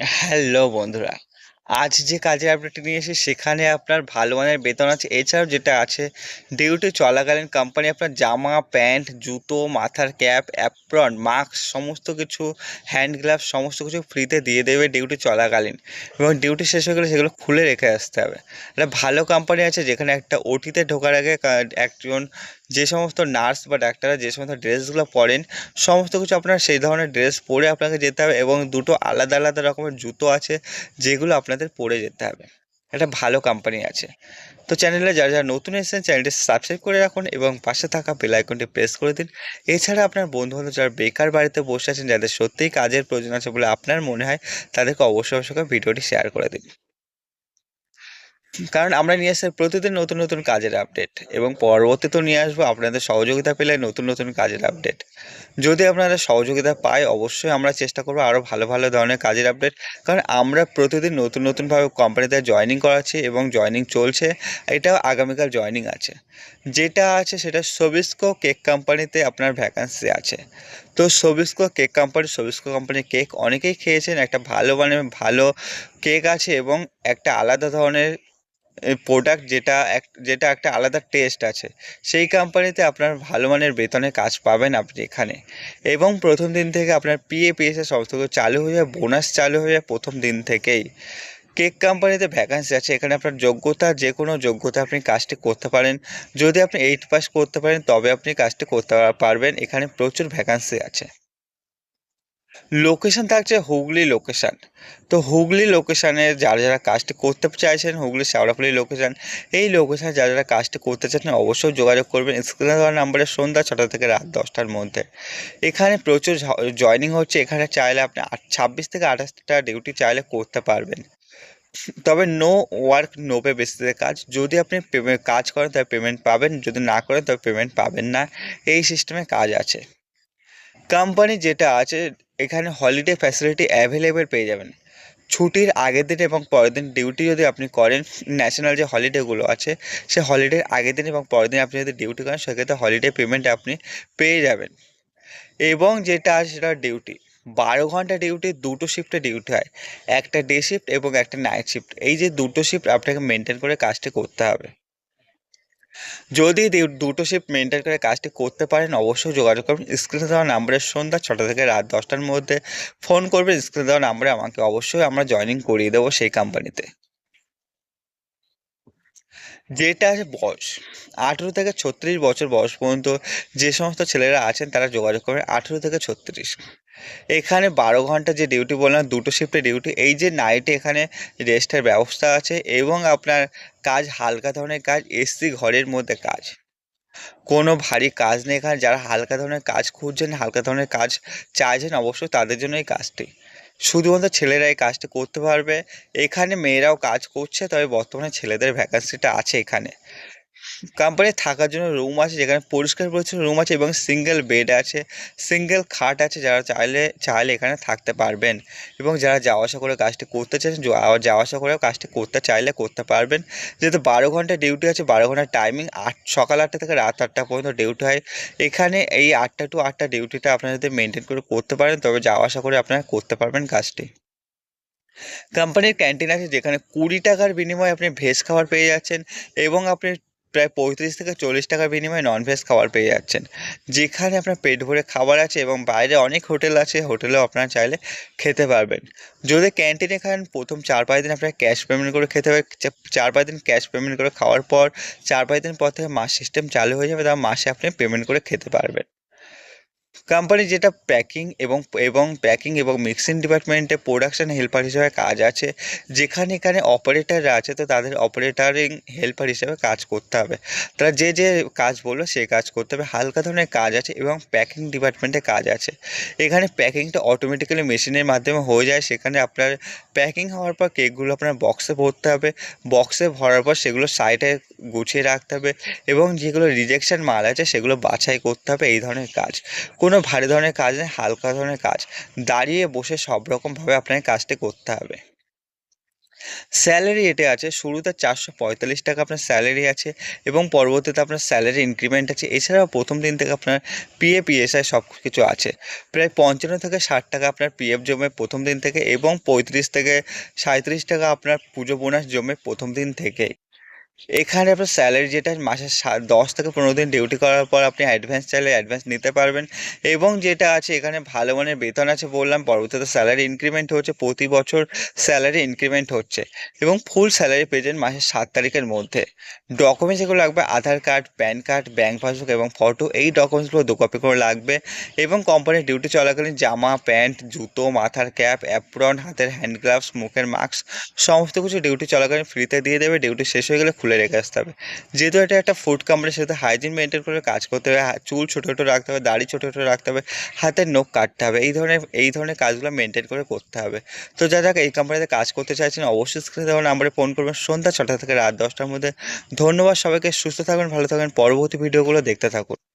Hello বন্ধুরা, আজ যে কাজের আপডেট নিয়ে এসে সেখানে আপনার ভালো মানের বেতন আছে। এছাড়াও যেটা আছে ডিউটি চলাকালীন কোম্পানি আপনার জামা, প্যান্ট, জুতো, মাথার ক্যাপ অ্যাপ্রন মাস্ক সমস্ত কিছু হ্যান্ড গ্লাভস সমস্ত কিছু ফ্রিতে দিয়ে দেবে ডিউটি চলাকালীন। এবং ডিউটি শেষ হয়ে গেলে সেগুলো খুলে রেখে আসতে হবে। একটা ভালো কোম্পানি আছে যেখানে একটা ওটিতে ঢোকার আগে একজন যে সমস্ত নার্স বা ডাক্তাররা যে সমস্ত ড্রেসগুলো পরেন, সমস্ত কিছু আপনার সেই ধরনের ড্রেস পরে আপনাকে যেতে হবে এবং দুটো আলাদা আলাদা রকমের জুতো আছে যেগুলো আপনাদের পরে যেতে হবে। একটা ভালো কোম্পানি আছে। তো চ্যানেলে যারা যারা নতুন এসেছেন, চ্যানেলটি সাবস্ক্রাইব করে রাখুন এবং পাশে থাকা বেল আইকনটি প্রেস করে দিন। এছাড়া আপনার বন্ধু বান্ধব যারা বেকার বাড়িতে বসে আছেন, যাদের সত্যিই কাজের প্রয়োজন আছে বলে আপনার মনে হয়, তাদেরকে অবশ্যই অবশ্যই ভিডিওটি শেয়ার করে দিন। কারণ আমরা নিয়ে আসছি প্রতিদিন নতুন নতুন কাজের আপডেট এবং পরবর্তীতে নিয়ে আসব আপনাদের সহযোগিতা পেলে নতুন নতুন কাজের আপডেট যদি আপনারা সহযোগিতা পাই অবশ্যই আমরা চেষ্টা করব আরও ভালো ভালো ধরনের কাজের আপডেট কারণ আমরা প্রতিদিন নতুন নতুনভাবে কোম্পানিতে জয়েনিং করাচ্ছি এবং জয়েনিং চলছে, এটাও আগামীকাল জয়েনিং আছে। যেটা আছে সেটা সবিস্কো কেক কোম্পানিতে আপনার ভ্যাকান্সি আছে। তো সবিস্কো কেক কোম্পানি সবিস্কো কোম্পানির কেক অনেকেই খেয়েছেন, একটা ভালো মানে ভালো কেক আছে এবং একটা আলাদা ধরনের প্রোডাক্ট যেটা এক, যেটা একটা আলাদা টেস্ট আছে, সেই কোম্পানিতে আপনার ভালো মানের বেতনে কাজ পাবেন আপনি এখানে। এবং প্রথম দিন থেকে আপনার পিএ পিএসএ সমস্ত কিছু চালু হয়ে যায় বোনাস চালু হয়ে যায় প্রথম দিন থেকেই। কেক কোম্পানিতে ভ্যাকান্সি আছে, এখানে আপনার যোগ্যতা যে কোনো যোগ্যতা আপনি কাজটি করতে পারেন। যদি আপনি এইট পাস করতে পারেন, তবে আপনি কাজটি করতে পারবেন, এখানে প্রচুর ভ্যাকান্সি আছে। লোকেশন থাকছে হুগলি লোকেশান তো হুগলি লোকেশানে যারা যারা কাজটি করতে চাইছেন, হুগলি শেওড়াফুলি লোকেশান এই লোকেশানে যারা যারা কাজটি করতে চাইছেন অবশ্যই যোগাযোগ করবেন। স্ক্রিনে দেওয়া নাম্বারে সন্ধ্যা ছটা থেকে রাত দশটার মধ্যে। এখানে প্রচুর জয়নিং হচ্ছে। এখানে চাইলে আপনি ছাব্বিশ থেকে আঠাশটা ডিউটি চাইলে করতে পারবেন। তবে নো ওয়ার্ক নো পে বেসিসে কাজ। যদি আপনি কাজ করেন তবে পেমেন্ট পাবেন। যদি না করেন তবে পেমেন্ট পাবেন না। এই সিস্টেমে কাজ আছে। কোম্পানি যেটা আছে এখানে হলিডে ফ্যাসিলিটি অ্যাভেলেবেল পেয়ে যাবেন। ছুটির আগের দিন এবং পরের দিন ডিউটি যদি আপনি করেন ন্যাশনাল যে হলিডেগুলো আছে, সে হলিডের আগের দিন এবং পরের দিন আপনি যদি ডিউটি করেন, সেক্ষেত্রে হলিডে পেমেন্ট আপনি পেয়ে যাবেন। এবং যেটা আছে সেটা ডিউটি বারো ঘণ্টা ডিউটি দুটো শিফটে ডিউটি হয়। একটা ডে শিফট এবং একটা নাইট শিফট এই যে দুটো শিফট আপনাকে মেনটেন করে কাজটি করতে হবে। যদি দুটো শিফট মেনটেন করে কাজটি করতে পারেন, অবশ্যই যোগাযোগ করবেন স্ক্রিনে দেওয়া নাম্বারের সন্ধ্যা ছটা থেকে রাত দশটার মধ্যে ফোন করবেন। স্ক্রিনে দেওয়া নাম্বারে আমাকে অবশ্যই আমরা জয়েনিং করিয়ে দেবো সেই কোম্পানিতে যেটা আছে বয়স। আঠেরো থেকে ছত্রিশ বছর বয়স পর্যন্ত যে সমস্ত ছেলেরা আছেন তারা যোগাযোগ করবেন আঠেরো থেকে ছত্রিশ। এখানে বারো ঘণ্টা যে ডিউটি বললাম, দুটো শিফটে ডিউটি এই যে নাইটে এখানে রেস্টের ব্যবস্থা আছে এবং আপনার কাজ হালকা ধরনের কাজ এসি ঘরের মধ্যে কাজ। কোনো ভারী কাজ নেই এখানে। যারা হালকা ধরনের কাজ খুঁজছেন, হালকা ধরনের কাজ চাইছেন অবশ্যই তাদের জন্য এই কাজটি। শুধুমাত্র ছেলেরা এই কাজটি করতে পারবে। এখানে মেয়েরাও কাজ করছে, তবে বর্তমানে ছেলেদের ভ্যাকান্সিটা আছে এখানে। কোম্পানি থাকার জন্য রুম আছে, যেখানে পরিষ্কার পরিচ্ছন্ন রুম আছে এবং সিঙ্গেল বেড আছে। সিঙ্গেল খাট আছে, যারা চাইলে চাইলে এখানে থাকতে পারবেন। এবং যারা যাওয়া আসা করে কাজটি করতে চাইছেন যাওয়া- আসা করেও কাজটি করতে চাইলে করতে পারবেন। যেহেতু বারো ঘণ্টা ডিউটি আছে, বারো ঘণ্টার টাইমিং আট, সকাল আটটা থেকে রাত আটটা পর্যন্ত ডিউটি হয়। এখানে এই আটটা টু আটটা ডিউটিটা আপনারা যদি মেনটেন করে করতে পারেন, তবে যাওয়া আসা করে আপনারা করতে পারবেন কাজটি। কোম্পানির ক্যান্টিন আছে, যেখানে কুড়ি টাকার বিনিময়ে আপনি ভেজ খাবার পেয়ে যাচ্ছেন এবং আপনি প্রায় পঁয়ত্রিশ থেকে চল্লিশ টাকার বিনিময়ে ননভেজ খাবার পেয়ে যাচ্ছেন। যেখানে আপনার পেট ভরে খাবার আছে এবং বাইরে অনেক হোটেল আছে, হোটেলেও আপনারা চাইলে খেতে পারবেন। যদি ক্যান্টিনে খান, প্রথম চার পাঁচ দিন আপনার ক্যাশ পেমেন্ট করে খেতে হবে। চার পাঁচ দিন ক্যাশ পেমেন্ট করে খাওয়ার পর, চার পাঁচ দিন পর থেকে মাস সিস্টেম চালু হয়ে যাবে, তার মাসে আপনি পেমেন্ট করে খেতে পারবেন। কোম্পানি যেটা প্যাকিং এবং এবং প্যাকিং এবং মিক্সিং ডিপার্টমেন্টে প্রোডাকশন হেল্পার হিসেবে কাজ আছে, যেখানে এখানে অপারেটাররা আছে, তো তাদের অপারেটারিং হেল্পার হিসেবে কাজ করতে হবে। তারা যে যে কাজ বলল সেই কাজ করতে হবে। হালকা ধরনের কাজ আছে এবং প্যাকিং ডিপার্টমেন্টে কাজ আছে। এখানে প্যাকিংটা অটোমেটিক্যালি মেশিনের মাধ্যমে হয়ে যায়। সেখানে আপনার প্যাকিং হওয়ার পর কেকগুলো আপনার বক্সে ভরতে হবে। বক্সে ভরার পর সেগুলো সাইডে গুছিয়ে রাখতে হবে এবং যেগুলো রিজেকশান মাল আছে সেগুলো বাছাই করতে হবে এই ধরনের কাজ। কোনো ভারী ধরনের কাজ নেই হালকা ধরনের কাজ। দাঁড়িয়ে বসে সব রকমভাবে আপনাকে কাজটি করতে হবে। স্যালারি এটা আছে, শুরুতে চারশো পঁয়তাল্লিশ টাকা আপনার স্যালারি আছে এবং পরবর্তীতে আপনার স্যালারি ইনক্রিমেন্ট আছে। এছাড়াও প্রথম দিন থেকে আপনার পিএ পিএসআই সব কিছু আছে। প্রায় পঞ্চান্ন থেকে ষাট টাকা আপনার পিএফ জমে প্রথম দিন থেকে এবং পঁয়ত্রিশ থেকে সাঁত্রিশ টাকা আপনার পুজো বোনাস জমে প্রথম দিন থেকে। এখানে আপনার স্যালারি যেটা মাসে দশ থেকে পনেরো দিন ডিউটি করার পর আপনি অ্যাডভান্স চাইলে অ্যাডভান্স নিতে পারবেন। এবং যেটা আছে, এখানে ভালো মানের বেতন আছে বললাম, পরবর্তীতে স্যালারি ইনক্রিমেন্ট হচ্ছে, প্রতি বছর স্যালারি ইনক্রিমেন্ট হচ্ছে। এবং ফুল স্যালারি পেয়েছেন মাসের সাত তারিখের মধ্যে। ডকুমেন্টস এগুলো লাগবে, Aadhaar card PAN card bank passbook এবং ফটো এই ডকুমেন্টসগুলো দু কপি করে লাগবে। এবং কোম্পানির ডিউটি চলাকালীন জামা প্যান্ট জুতো, মাথার ক্যাপ অ্যাপ্রন হাতের হ্যান্ড গ্লাভস মুখের মাস্ক সমস্ত কিছু ডিউটি চলাকালীন ফ্রিতে দিয়ে দেবে। ডিউটি শেষ হয়ে গেলে খুলে রেখে আসতে হবে। যেহেতু এটা একটা ফুড কোম্পানি সেহেতু হাইজিন মেনটেন করে কাজ করতে হবে। চুল ছোটো ছোটো রাখতে হবে, দাড়ি ছোটো ছোটো রাখতে হবে, হাতের নখ কাটতে হবে, এই ধরনের এই ধরনের কাজগুলো মেনটেন করে করতে হবে। তো যারা এই কোম্পানিতে কাজ করতে চাইছেন, অবশ্যই স্ক্রিনে দেওয়া নাম্বারে ফোন করবেন সন্ধ্যা ছটা থেকে রাত দশটার মধ্যে। ধন্যবাদ সবাইকে, সুস্থ থাকবেন ভালো থাকবেন পরবর্তী ভিডিওগুলো দেখতে থাকুন।